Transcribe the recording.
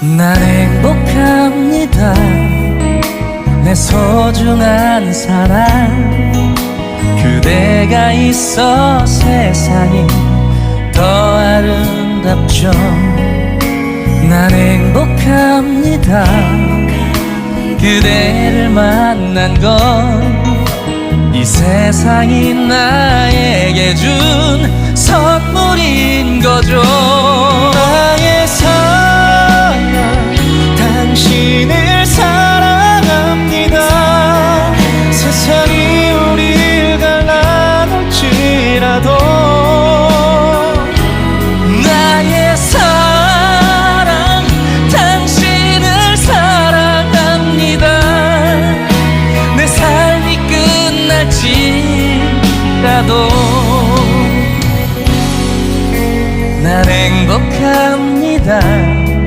난 행복합니다. 내 소중한 사랑. 그대가 있어 세상이 더 아름답죠. 난 행복합니다. 그대를 만난 건 이 세상이 나에게 준 선물인 거죠 않아도 나의 사랑 당신을 사랑합니다. 내 삶이 끝날지라도 난 행복